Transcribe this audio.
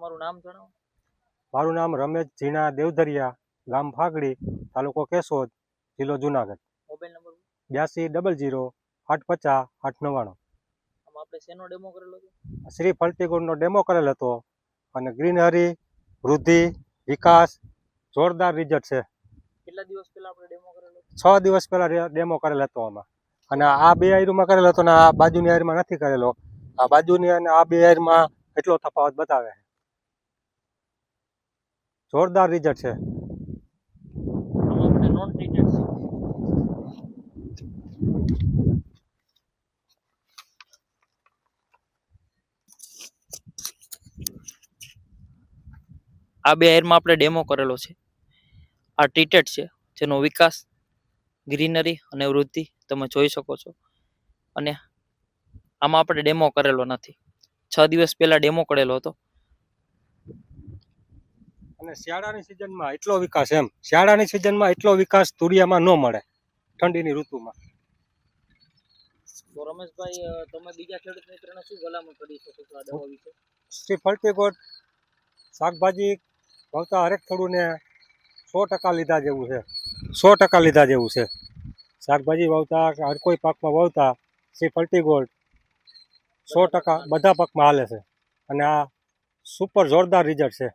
તમારું નામ જણાવો. મારું નામ રમેશ જીણા દેવધરિયા ગામ ફાગડી તાલુકો કેશોદ જિલ્લો જુનાગઢ. મોબાઈલ નંબર બ્યાસી ડબલ જીરો આઠ પચાસ આઠ નવ્વાણું. આપણે શેનો ડેમો કરેલો શ્રી ફલટીગુડનો ડેમો કરેલ હતો અને ગ્રીનહરી વૃદ્ધિ વિકાસ જોરદાર રિઝલ્ટ છે. કેટલા દિવસ પહેલા આપણે ડેમો કરેલો છ દિવસ પહેલા ડેમો કરેલ હતો આમાં. અને આ બે આયરુમાં કરેલો હતો ને આ બાજુની આયરમાં નથી કરેલો. આ બાજુની અને આ બે આયરમાં એટલો તફાવત બતાવે છે. જોરદાર રિઝલ્ટ છે. આ બે એરમાં આપણે ડેમો કરેલો છે. આ ટ્રીટેડ છે, જેનો વિકાસ ગ્રીનરી અને વૃદ્ધિ તમે જોઈ શકો છો. અને આમાં આપણે ડેમો કરેલો નથી. છ દિવસ પહેલાં ડેમો કરેલો હતો. અને શિયાળાની સિઝનમાં એટલો વિકાસ એમ. શિયાળાની સિઝનમાં એટલો વિકાસ તુરિયામાં ન મળે ઠંડીની ઋતુમાં. તો રમેશભાઈ તમે બીજા ખેડૂત મિત્રને શું ભલામણ કરી શકો છો આ દવા વિશે? શ્રી ફળતીગોટ શાકભાજી વાવતા હરેક ખેડૂને સો ટકા લીધા જેવું છે. સો ટકા લીધા જેવું છે. શાકભાજી વાવતા હર કોઈ પાકમાં વાવતા શ્રી ફલટીગોલ્ડ સો ટકા બધા પાકમાં. હાલે છે. અને આ સુપર જોરદાર રિઝલ્ટ છે.